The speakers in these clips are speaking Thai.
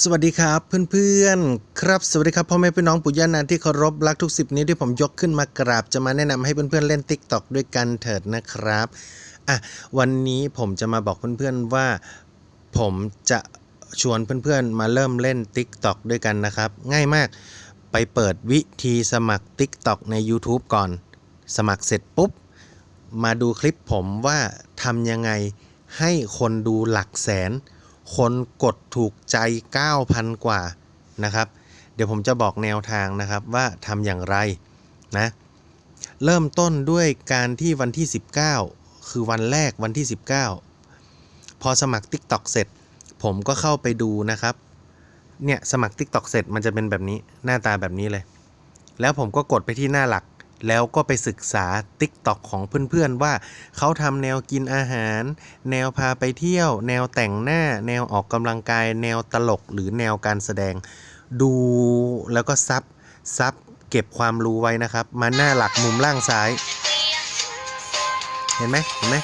สวัสดีครับเพื่อนๆครับสวัสดีครับพ่อแม่พี่น้องปู่ย่านาที่เคารพรักทุกสิบนิ้วที่ผมยกขึ้นมากราบจะมาแนะนำให้เพื่อนๆเล่น Tik t o อกด้วยกันเถิดนะครับอะวันนี้ผมจะมาบอกเพื่อนๆว่า ผมจะชวนเพื่อนๆมาเริ่มเล่น Tik t o อกด้วยกันนะครับ ง่ายมากไปเปิดวิธีสมัคร Tik t o อกใน YouTube ก่อน สมัครเสร็จปุ๊บ มาดูคลิปผมว่าทำยังไงให้คนดูหลักแสน คนกดถูกใจ 9,000 กว่านะครับ เดี๋ยวผมจะบอกแนวทางนะครับว่าทำอย่างไรนะเริ่มต้นด้วยการที่วันที่ 19 คือวันแรกวันที่ 19 พอสมัคร TikTok เสร็จ ผมก็เข้าไปดูนะครับเนี่ยสมัคร TikTok เสร็จมันจะเป็นแบบนี้หน้าตาแบบนี้เลย แล้วผมก็กดไปที่หน้าหลัก แล้วก็ไปศึกษา TikTok ของเพื่อนๆว่าเขาทำแนวกินอาหาร แนวพาไปเที่ยว แนวแต่งหน้า แนวออกกำลังกาย แนวตลกหรือแนวการแสดง ดูแล้วก็ซับซับเก็บความรู้ไว้นะครับ มาหน้าหลักมุมล่างซ้าย เห็นไหมเห็นไหม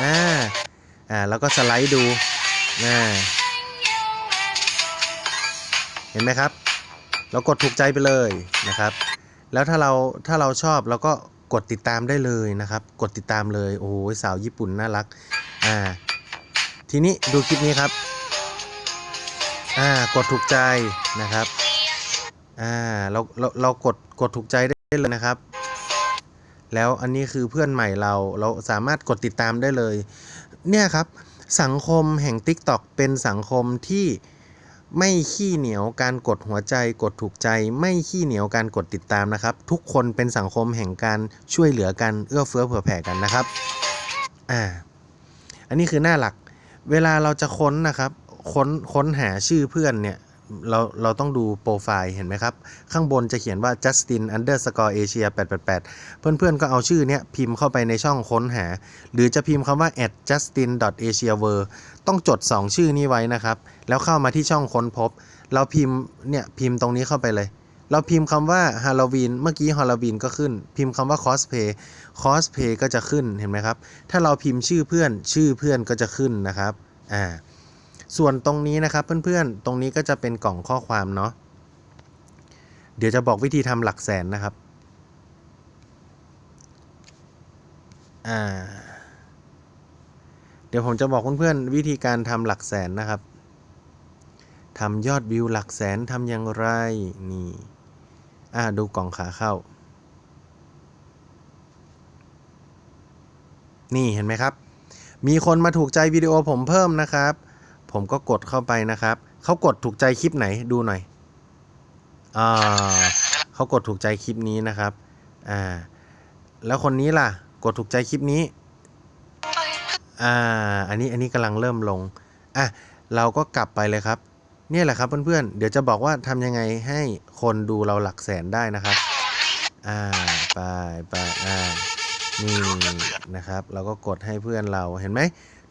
อ่าอ่าแล้วก็สไลด์ดูอ่าเห็นไหมครับเรากดถูกใจไปเลยนะครับ แล้วถ้าเราถ้าเราชอบเราก็กดติดตามได้เลยนะครับ กดติดตามเลย โอ้โหสาวญี่ปุ่นน่ารัก อ่า ทีนี้ดูคลิปนี้ครับ อ่ากดถูกใจนะครับ อ่าเราเราเรากดกดถูกใจได้เลยนะครับ แล้วอันนี้คือเพื่อนใหม่เราเราสามารถกดติดตามได้เลย เนี่ยครับสังคมแห่ง TikTok เป็นสังคมที่ ไม่ขี้เหนียวการกดหัวใจกดถูกใจ ไม่ขี้เหนียวการกดติดตามนะครับ ทุกคนเป็นสังคมแห่งการช่วยเหลือกันเอื้อเฟื้อเผื่อแผ่กันนะครับอ่าอันนี้คือหน้าหลัก เวลาเราจะค้นนะครับ ค้นค้นหาชื่อเพื่อนเนี่ย เราเราต้องดูโปรไฟล์เห็นไหมครับ ข้างบนจะเขียนว่า Justin underscore Asia 888 เพื่อนๆก็เอาชื่อเนี้ยพิมพ์เข้าไปในช่องค้นหา หรือจะพิมพ์คำว่า at justin asia world ต้องจด 2 ชื่อนี้ไว้นะครับ แล้วเข้ามาที่ช่องค้นพบ เราพิมพ์เนี่ยพิมพ์ตรงนี้เข้าไปเลย เราพิมพ์คำว่าฮาโลวีนเมื่อกี้ฮาโลวีนก็ขึ้น พิมพ์คำว่าคอสเพย์คอสเพย์ก็จะขึ้นเห็นไหมครับ ถ้าเราพิมพ์ชื่อเพื่อนชื่อเพื่อนก็จะขึ้นนะครับ อ่า ส่วนตรงนี้นะครับเพื่อนๆ ตรงนี้ก็จะเป็นกล่องข้อความเนาะ เดี๋ยวจะบอกวิธีทำหลักแสนนะครับ อ่า เดี๋ยวผมจะบอกเพื่อนๆวิธีการทำหลักแสนนะครับทำยอดวิวหลักแสนทำอย่างไร นี่ อ่า ดูกล่องขาเข้า นี่เห็นไหมครับ มีคนมาถูกใจวิดีโอผมเพิ่มนะครับ ผมก็กดเข้าไปนะครับ เขากดถูกใจคลิปไหนดูหน่อยอ่าเขากดถูกใจคลิปนี้นะครับอ่าแล้วคนนี้ล่ะ กดถูกใจคลิปนี้อ่าอันนี้อันนี้กำลังเริ่มลงอะเราก็กลับไปเลยครับเนี่ยแหละครับเพื่อนๆ เดี๋ยวจะบอกว่าทำยังไงให้คนดูเราหลักแสนได้นะครับ อ่า ไปไปอ่า นี่นะครับ เราก็กดให้เพื่อนเรา เห็นไหม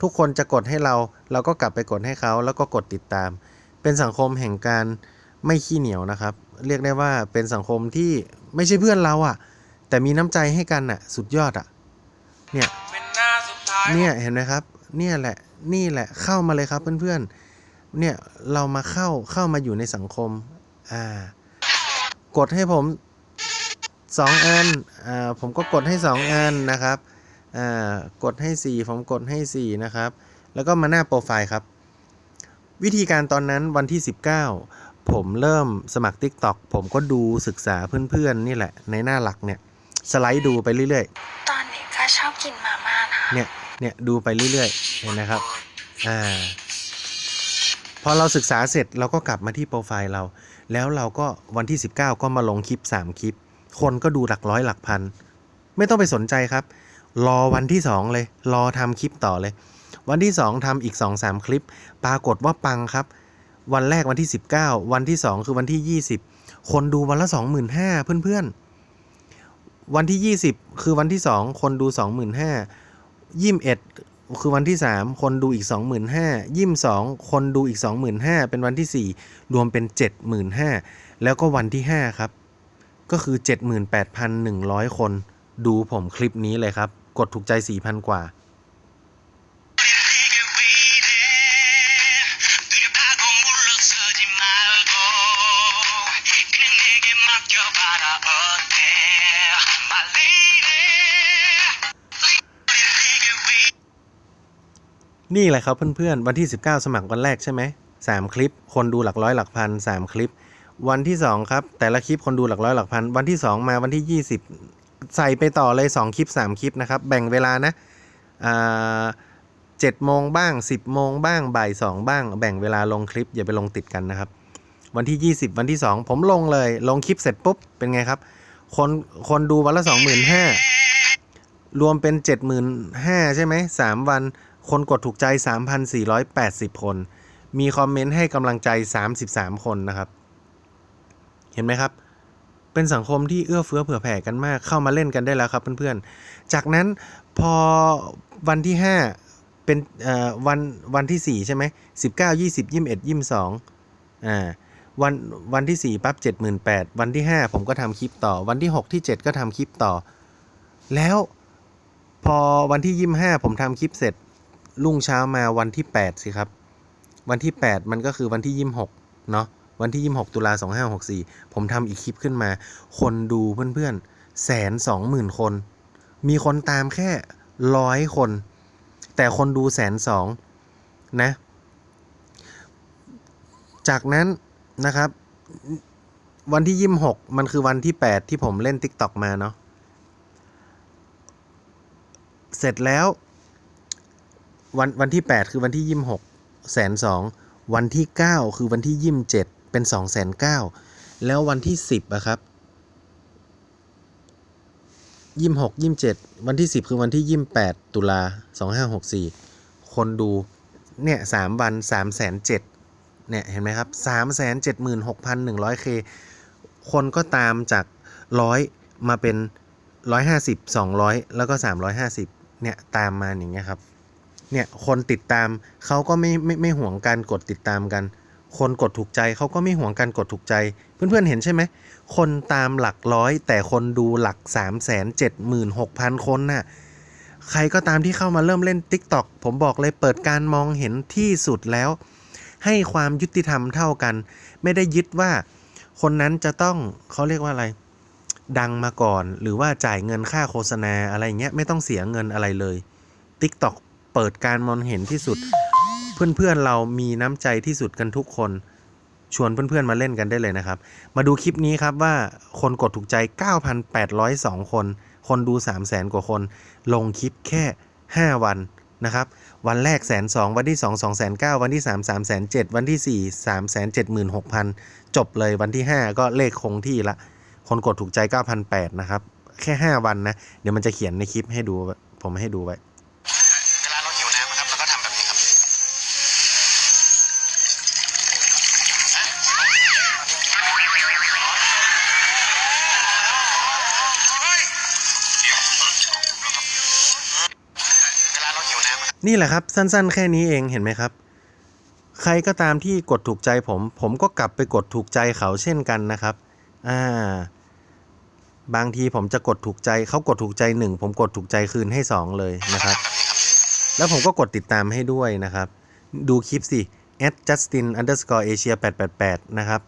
ทุกคนจะกดให้เรา เราก็กลับไปกดให้เขา แล้วก็กดติดตาม เป็นสังคมแห่งการไม่ขี้เหนียวนะครับ เรียกได้ว่าเป็นสังคมที่ไม่ใช่เพื่อนเราอะ่ะ แต่มีน้ำใจให้กันอะ สุดยอดอะ่ะ เนี่ย เนี่ยเห็นไหมครับ เนี่ยแหละ นี่แหละ เข้ามาเลยครับเพื่อนๆ เนี่ยเรามาเข้า เข้ามาอยู่ในสังคม อ่า กดให้ผมสองอัน อ่า ผมก็กดให้สองอันนะครับ กดให้สี่ผมกดให้สี่นะครับ แล้วก็มาหน้าโปรไฟล์ครับ วิธีการตอนนั้นวันที่ 19 ผมเริ่มสมัคร TikTok ผมก็ดูศึกษาเพื่อนๆ นี่แหละ ในหน้าหลักเนี่ย สไลด์ดูไปเรื่อยๆ ตอนเด็กก็ชอบกินมาม่านะเนี่ยเนี่ยดูไปเรื่อยๆ เห็นนะครับอ่าพอเราศึกษาเสร็จเราก็กลับมาที่โปรไฟล์เรา แล้วเราก็วันที่ 19 ก็มาลงคลิป 3 คลิป คนก็ดูหลักร้อยหลักพัน ไม่ต้องไปสนใจครับ รอวันที่ 2 เลย รอทำคลิปต่อเลย วันที่ 2ทำอีก 2-3 คลิป ปรากฏว่าปังครับ วันแรกวันที่ 19 วันที่ 2 คือวันที่ 20 คนดูวันละ 25,000 เพื่อนๆ วันที่ 20 คือวันที่ 2 คนดู 25,000ยี่มเอ็ดคือวันที่ 3 คนดูอีก 25,000ยี่มสองคนดูอีก 25,000 เป็นวันที่ 4 รวมเป็น 75,000 แล้วก็วันที่ 5 ครับ ก็คือ 78,100 คนดูผมคลิปนี้เลยครับ กดถูกใจ 4,000 กว่า นี่แหละครับเพื่อนๆ วันที่ 19 สมัครวันแรกใช่ไหมสามคลิป คนดูหลักร้อยหลักพันสามคลิป วันที่ 2 ครับ แต่ละคลิปคนดูหลักร้อยหลักพัน วันที่ 2 มาวันที่ 20 ใส่ไปต่อเลย 2 คลิป 3 คลิปนะครับ แบ่งเวลานะเจ็ดโมงบ้าง 10โมงบ้างบ่าย2บ้าง แบ่งเวลาลงคลิปอย่าไปลงติดกันนะครับ วันที่ 20 วันที่ 2 ผมลงเลย ลงคลิปเสร็จปุ๊บ เป็นไงครับ คนคนดูวันละ 25,000รวมเป็น 75,000 ใช่ไหม3วัน คนกดถูกใจ 3,480 คน มีคอมเมนต์ให้กำลังใจ 33 คนนะครับ เห็นไหมครับ เป็นสังคมที่เอื้อเฟื้อเผื่อแผ่กันมาก เข้ามาเล่นกันได้แล้วครับเพื่อนๆ จากนั้นพอวันที่ 5 เป็นวันวันที่ 4 ใช่ไหม19 20 21 22อ่าวันวันที่ 4 ปั๊บ 78,000 วันที่ 5 ผมก็ทำคลิปต่อ วันที่ 6 ที่ 7 ก็ทำคลิปต่อ แล้วพอวันที่ 25 ผมทำคลิปเสร็จ รุ่งเช้ามาวันที่ 8 สิครับ วันที่ 8 มันก็คือวันที่ 26 เนาะ วันที่ 26 ตุลา2564 ผมทำอีกคลิปขึ้นมา คนดูเพื่อนๆแสนสองหมื่นคน มีคนตามแค่ร้อยคน แต่คนดูแสนสองนะ จากนั้นนะครับ วันที่ 26 มันคือวันที่ 8 ที่ผมเล่น TikTok มาเนาะเสร็จแล้ววันวันที่ 8 คือวันที่ 26แสนสองวันที่ 9 คือวันที่ 27 เป็น2 9 0 0 0แล้ววันที่ 10อะครับยี่สิบหกยี่สิบเจ็ดวันที่สิบคือวันที่ยี่สิบแปดตุลาสองห้าหกสี่คนดู เนี่ยสามวันสามแสนเจ็ดเนี่ย เห็นไหมครับสามแสนเจ็ดหมื่นหกพันหนึ่งร้อยเคคนก็ตามจากร้อยมาเป็นร้อยห้าสิบสองร้อยแล้วก็สามร้อยห้าสิบเนี่ย ตามมาอย่างเงี้ยครับ เนี่ย คนติดตามเขาก็ไม่ไม่ไม่ห่วงการกดติดตามกัน คนกดถูกใจเขาก็ไม่ห่วงการกดถูกใจ เพื่อนๆเห็นใช่ไหม คนตามหลักร้อย แต่คนดูหลัก 3 7 6 0 0 0 คนน่ะ ใครก็ตามที่เข้ามาเริ่มเล่น TikTok ผมบอกเลยเปิดการมองเห็นที่สุดแล้ว ให้ความยุติธรรมเท่ากัน ไม่ได้ยึดว่าคนนั้นจะต้องเขาเรียกว่าอะไร ดังมาก่อน หรือว่าจ่ายเงินค่าโฆษณาอะไรอย่างเงี้ยไม่ต้องเสียเงินอะไรเลย TikTok เปิดการมองเห็นที่สุด เพื่อนๆเรามีน้ำใจที่สุดกันทุกคน ชวนเพื่อนๆมาเล่นกันได้เลยนะครับ มาดูคลิปนี้ครับว่าคนกดถูกใจ 9,802 คน คนดู 300,000 กว่าคน ลงคลิปแค่ 5 วันนะครับ วันแรกแสนสองวันที่2 2 9 0 0วันที่3 3 7 0 0วันที่4 3 7 6 0 0 0จบเลยวันที่5ก็เลขคงที่ละ คนกดถูกใจ9,800นะครับ แค่5วันนะ เดี๋ยวมันจะเขียนในคลิปให้ดู ผมให้ดูไว้ นี่แหละครับสั้นๆ แค่นี้เองเห็นไหมครับ ใครก็ตามที่กดถูกใจผม ผมก็กลับไปกดถูกใจเขาเช่นกันนะครับอ่าบางทีผมจะกดถูกใจเขากดถูกใจหนึ่งผมกดถูกใจคืนให้สองเลยนะครับ แล้วผมก็กดติดตามให้ด้วยนะครับ ดูคลิปสิ at justin underscore asia 888 นะครับ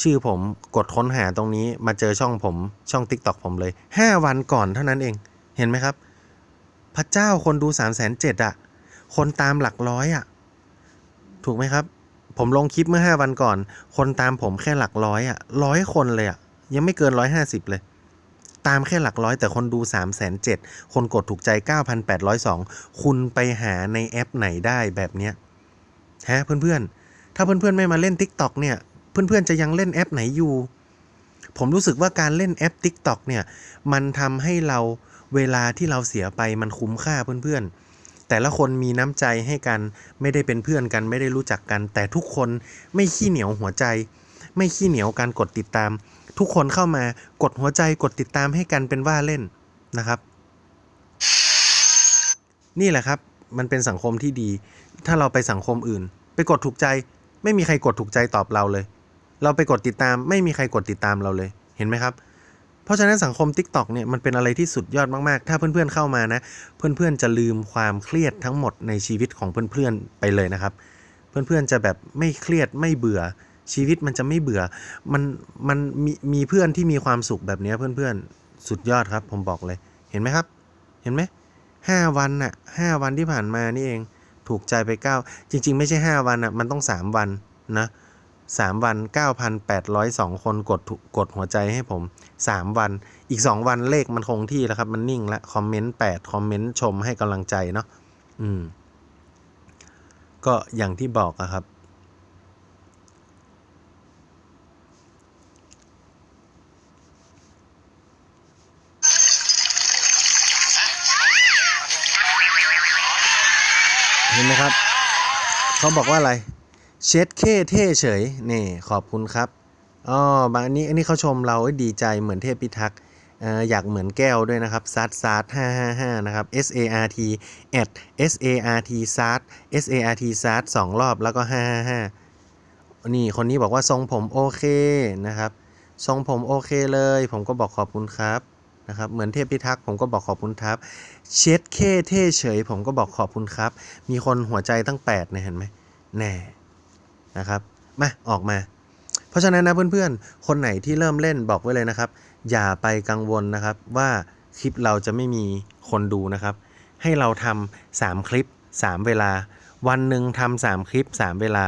ชื่อผมกดค้นหาตรงนี้มาเจอช่องผมช่อง TikTok ผมเลย 5 วันก่อนเท่านั้นเอง เห็นไหมครับ พระเจ้าคนดู 3 7 0 0 0อะ คนตามหลักร้อยอะ ถูกไหมครับ ผมลงคลิปเมื่อ5วันก่อน คนตามผมแค่หลักร้อยอะร้อยคนเลยอะ ยังไม่เกิน150เลย ตามแค่หลักร้อย แต่คนดู3 7 0 0 0 คนกดถูกใจ 9,802 คุณไปหาในแอปไหนได้แบบเนี้ยฮะเพื่อนๆ ถ้าเพื่อนๆ ไม่มาเล่น TikTok เนี่ย เพื่อนๆ จะยังเล่นแอปไหนอยู่ ผมรู้สึกว่าการเล่นแอป TikTok เนี่ย มันทำให้เราเวลาที่เราเสียไปมันคุ้มค่าเพื่อนๆ แต่ละคนมีน้ำใจให้กัน ไม่ได้เป็นเพื่อนกันไม่ได้รู้จักกัน แต่ทุกคนไม่ขี้เหนียวหัวใจ ไม่ขี้เหนียวการกดติดตาม ทุกคนเข้ามากดหัวใจกดติดตามให้กันเป็นว่าเล่นนะครับ นี่แหละครับ มันเป็นสังคมที่ดี ถ้าเราไปสังคมอื่น ไปกดถูกใจ ไม่มีใครกดถูกใจตอบเราเลย เราไปกดติดตาม ไม่มีใครกดติดตามเราเลย เห็นไหมครับ ราะฉะนั้นสังคม TikTok เนี่ยมันเป็นอะไรที่สุดยอดมากๆ ถ้าเพื่อนๆเข้ามานะ เพื่อนๆจะลืมความเครียดทั้งหมดในชีวิตของเพื่อนๆไปเลยนะครับ เพื่อนๆจะแบบไม่เครียดไม่เบื่อชีวิตมันจะไม่เบื่อ มันมันมีมีเพื่อนที่มีความสุขแบบนี้เพื่อนๆสุดยอดครับ ผมบอกเลยเห็นไหมครับ เห็นไหมห้าวันน่ะห้าวันที่ผ่านมานี่เองถูกใจไป9จริง ๆ ไม่ใช่5วันอะมันต้อง3วันนะ 3 วัน 9,802 คนกดถูกกดหัวใจให้ผม 3 วันอีก 2 วันเลขมันคงที่แล้วครับ มันนิ่งแล้วคอมเมนต์8คอมเมนต์ชมให้กำลังใจเนาะอืม ก็อย่างที่บอกอะครับ เห็นไหมครับ เขาบอกว่าอะไร เช็ดเคเท่เฉยนี่ขอบคุณครับอ๋อบางอันนี้อันนี้เขาชมเราดีใจเหมือนเทพพิทักษ์เอ่ออยากเหมือนแก้วด้วยนะครับซัดซัดห้าห้าห้านะครับ S A R T at S A R T ซัด S A R T ซัดสองรอบแล้วก็ห้าห้าห้านี่คนนี้บอกว่าทรงผมโอเคนะครับทรงผมโอเคเลย ผมก็บอกขอบคุณครับนะครับเหมือนเทพพิทักษ์ผมก็บอกขอบคุณครับ เช็ดเคเท่เฉย ผมก็บอกขอบคุณครับ มีคนหัวใจตั้ง8เนี่ยเห็นไหมแน่ นะครับมาออกมา เพราะฉะนั้นนะเพื่อนๆ คนไหนที่เริ่มเล่นบอกไว้เลยนะครับ อย่าไปกังวลนะครับว่าคลิปเราจะไม่มีคนดูนะครับ ให้เราทำา3คลิป3เวลา วันหนึ่งทำา3คลิป3เวลา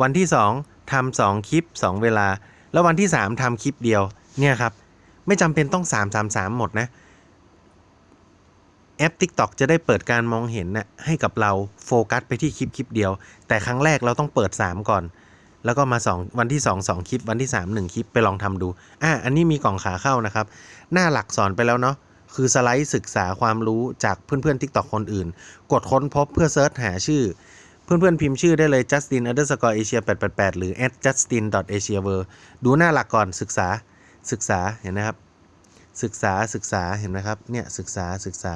วันที่2ทำ2คลิป2เวลา แล้ววันที่3ทำคลิปเดียวเนี่ยครับไม่จำเป็นต้อง3 3 3หมดนะ แอป TikTok จะได้เปิดการมองเห็นน่ะให้กับเราโฟกัสไปที่คลิปคลิปเดียว แต่ครั้งแรกเราต้องเปิด 3 ก่อน แล้วก็มา 2 วันที่ 2 2 คลิป วันที่ 3 1 คลิปไปลองทำดู อะอันนี้มีกล่องขาเข้านะครับ หน้าหลักสอนไปแล้วเนาะคือสไลด์ศึกษาความรู้จากเพื่อนๆ TikTok คนอื่น กดค้นพบเพื่อเซิร์ชหาชื่อ เพื่อนๆ พิมพ์ชื่อได้เลย justin underscore asia 888 หรือ at justin asia world ดูหน้าหลักก่อนศึกษาศึกษาเห็นนะครับ ศึกษาศึกษาเห็นไหมครับเนี่ยศึกษาศึกษา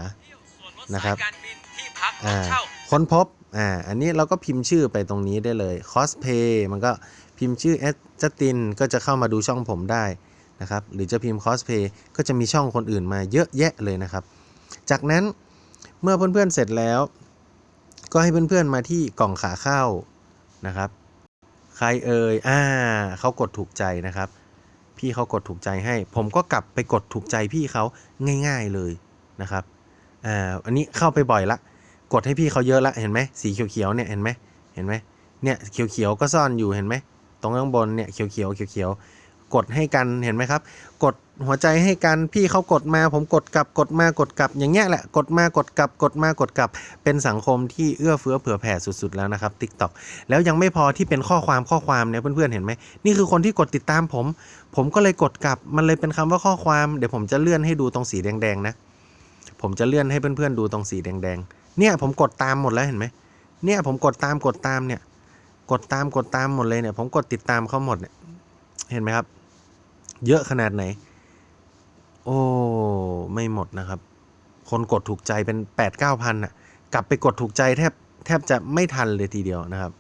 นะครับการบินที่พักรอ่าถเช่าค้นพบอ่าอันนี้เราก็พิมพ์ชื่อไปตรงนี้ได้เลย cosplay มันก็พิมพ์ชื่อ a d justin ก็จะเข้ามาดูช่องผมได้นะครับหรือจะพิมพ์ cosplay ก็จะมีช่องคนอื่นมาเยอะแยะเลยนะครับ จากนั้นเมื่อเพื่อนๆเสร็จแล้ว ก็ให้เพื่อนๆมาที่กล่องขาเข้านะครับ ใครเอ่ยอ่าเขากดถูกใจนะครับ พี่เขากดถูกใจให้ ผมก็กลับไปกดถูกใจพี่เขาง่าย ๆเลยนะครับอ่าอันนี้เข้าไปบ่อยละ กดให้พี่เขาเยอะละเห็นไหมสีเขียวๆเนี่ยเห็นไหมเห็นไหมเนี่ยเขียวๆก็ซ่อนอยู่เห็นไหมตรงข้างบนเนี่ยเขียวๆเขียวๆกดให้กันเห็นไหมครับ กด หัวใจให้กันพี่เขากดมา ผมกดกลับกดมากดกลับ อย่างเงี้ยแหละกดมากดกลับกดมากดกลับ เป็นสังคมที่เอื้อเฟื้อเผื่อแผ่สุดๆแล้วนะครับ TikTok แล้วยังไม่พอที่เป็นข้อความข้อความเนี่ยเพื่อนๆเห็นไหมนี่คือคนที่กดติดตามผม ผมก็เลยกดกลับมันเลยเป็นคำว่าข้อความเดี๋ยวผมจะเลื่อนให้ดูตรงสีแดงๆนะผมจะเลื่อนให้เพื่อนๆดูตรงสีแดงๆเนี่ยผมกดตามหมดแล้วเห็นไหมเนี่ยผมกดตามกดตามเนี่ยกดตามกดตามหมดเลยเนี่ยผมกดติดตามเขาหมดเนี่ยเห็นไหมครับ เยอะขนาดไหน โอ้ ไม่หมดนะครับ คนกดถูกใจเป็นแปดเก้าพันอะ กลับไปกดถูกใจแทบแทบจะไม่ทันเลยทีเดียวนะครับ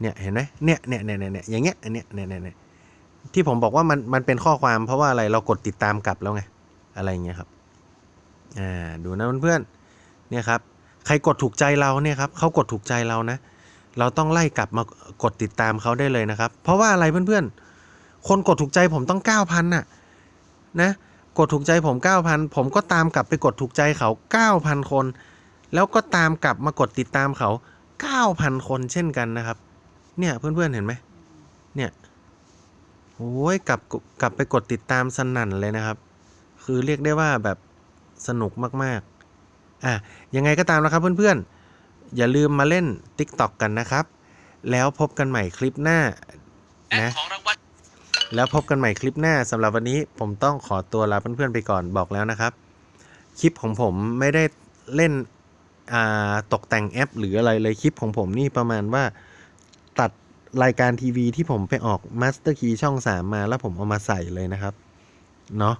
เนี่ยเห็นไหมเนี่ยเนี่ยเนี่ยเนี่ยอย่างเงี้ยอันเนี้ยเนี่ยเนี่ยเนี่ยที่ผมบอกว่ามันมันเป็นข้อความเพราะว่าอะไรเรากดติดตามกลับแล้วไง อะไรอย่างเงี้ยครับ อ่าดูนะเพื่อนๆเนี่ยครับใครกดถูกใจเราเนี่ยครับเขากดถูกใจเรานะ เราต้องไล่กลับมากดติดตามเขาได้เลยนะครับ เพราะว่าอะไรเพื่อนๆ คนกดถูกใจผมต้อง9,000น่ะ นะกดถูกใจผม 9,000 ผมก็ตามกลับไปกดถูกใจเขา 9,000 คน แล้วก็ตามกลับมากดติดตามเขา 9,000 คนเช่นกันนะครับ เนี่ยเพื่อนๆเห็นไหมเนี่ยโอ้ยกลับกลับไปกดติดตามสนั่นเลยนะครับ คือเรียกได้ว่าแบบสนุกมากๆอะยังไงก็ตามนะครับเพื่อนๆ อย่าลืมมาเล่น TikTok กันนะครับ แล้วพบกันใหม่คลิปหน้านะของรางวัล แล้วพบกันใหม่คลิปหน้าสำหรับวันนี้ผมต้องขอตัวลาเพื่อนๆไปก่อนบอกแล้วนะครับ คลิปของผมไม่ได้เล่นตกแต่งแอป หรืออะไรเลยคลิปของผมนี่ประมาณว่าตัดรายการทีวีที่ผมไปออก Master Key ช่อง 3 มาแล้วผมเอามาใส่เลยนะครับเนาะ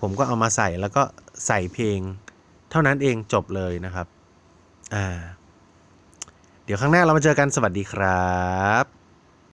ผมก็เอามาใส่แล้วก็ใส่เพลง เท่านั้นเองจบเลยนะครับ อ่า เดี๋ยวข้งหน้าเรามาเจอกันสวัสดีครับ